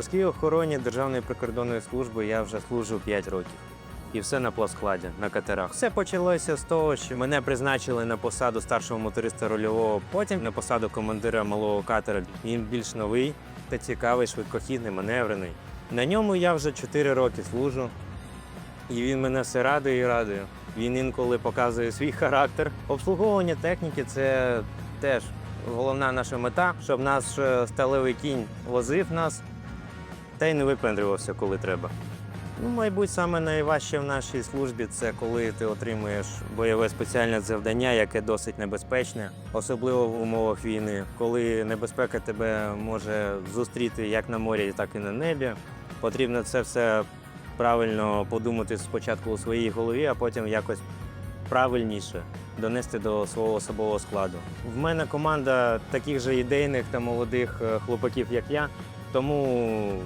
морській охороні Державної прикордонної служби я вже служу 5 років. І все на плавскладі, на катерах. Все почалося з того, що мене призначили на посаду старшого моториста рольового, потім на посаду командира малого катера. Він більш новий та цікавий, швидкохідний, маневрений. На ньому я вже 4 роки служу, і він мене все радує і радує. Він інколи показує свій характер. Обслуговування техніки це теж головна наша мета, щоб наш е, сталевий кінь возив нас та й не випендрювався, коли треба. Ну, мабуть, саме найважче в нашій службі це коли ти отримуєш бойове спеціальне завдання, яке досить небезпечне, особливо в умовах війни, коли небезпека тебе може зустріти як на морі, так і на небі. Потрібно це все правильно подумати спочатку у своїй голові, а потім якось правильніше донести до свого особового складу. В мене команда таких же ідейних та молодих е, хлопаків, як я. Тому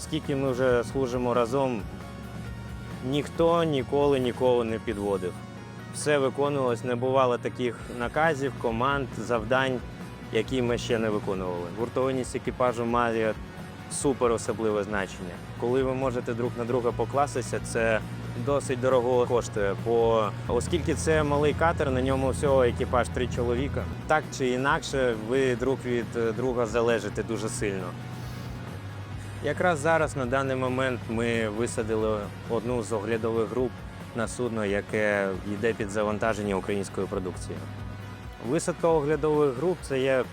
скільки ми вже служимо разом, ніхто ніколи нікого не підводив. Все виконувалось, не бувало таких наказів, команд, завдань, які ми ще не виконували. Гуртованість екіпажу має супер особливе значення. Коли ви можете друг на друга покластися, це досить дорого коштує. Бо оскільки це малий катер, на ньому всього екіпаж три чоловіка. Так чи інакше, ви друг від друга залежите дуже сильно. Якраз зараз на даний момент ми висадили одну з оглядових груп на судно, яке йде під завантаження українською продукцією. Висадка оглядових груп це є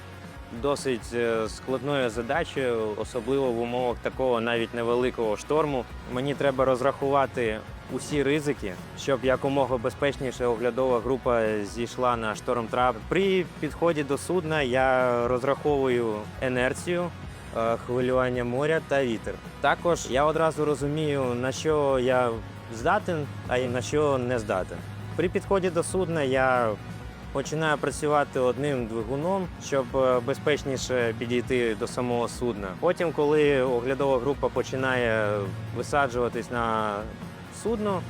досить е, складною задачею, особливо в умовах такого навіть невеликого шторму. Мені треба розрахувати усі ризики, щоб якомога безпечніше оглядова група зійшла на штормтрап. При підході до судна я розраховую інерцію, е, хвилювання моря та вітер. Також я одразу розумію, на що я здатен, а й на що не здатен. При підході до судна я починаю працювати одним двигуном, щоб е, безпечніше підійти до самого судна. Потім, коли оглядова група починає висаджуватись на судно,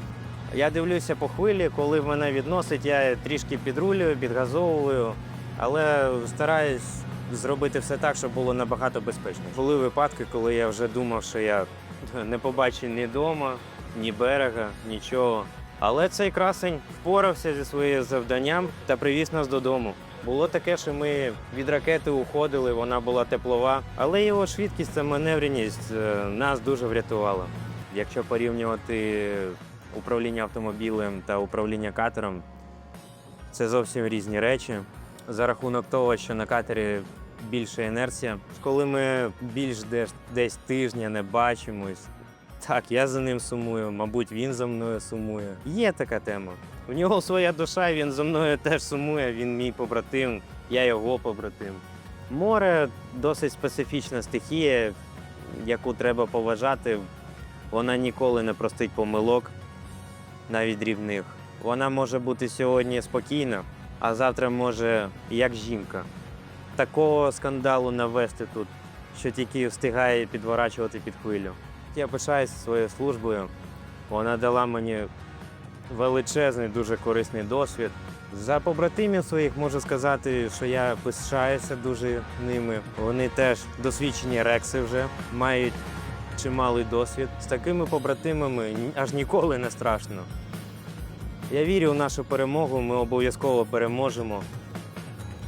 я дивлюся по хвилі, коли мене відносить, я трішки підрулюю, підгазовую, але стараюсь зробити все так, щоб було набагато безпечніше. Були випадки, коли я вже думав, що я не побачу ні дома, ні берега, нічого. Але цей красень впорався зі своїм завданням та привіз нас додому. Було таке, що ми від ракети уходили, вона була теплова, але його швидкість та маневреність е, нас дуже врятувала. Якщо порівнювати управління автомобілем та управління катером, це зовсім різні речі. За рахунок того, що на катері більша інерція. Коли ми більш десь, десь тижня не бачимось, так, я за ним сумую, мабуть, він за мною сумує. Є така тема. У нього своя душа, він за мною теж сумує, він мій побратим, я його побратим. Море досить специфічна стихія, яку треба поважати. Вона ніколи не простить помилок, навіть дрібних. Вона може бути сьогодні спокійна, а завтра може як жінка. Такого скандалу навести тут, що тільки встигає підворачувати під хвилю. Я пишаюся своєю службою. Вона дала мені величезний, дуже корисний досвід. За побратимів своїх можу сказати, що я пишаюся дуже ними. Вони теж досвідчені рекси вже мають чималий досвід. З такими побратимами аж ніколи не страшно. Я вірю в нашу перемогу, ми обов'язково переможемо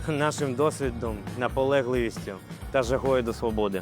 нашим досвідом, наполегливістю та жагою до свободи.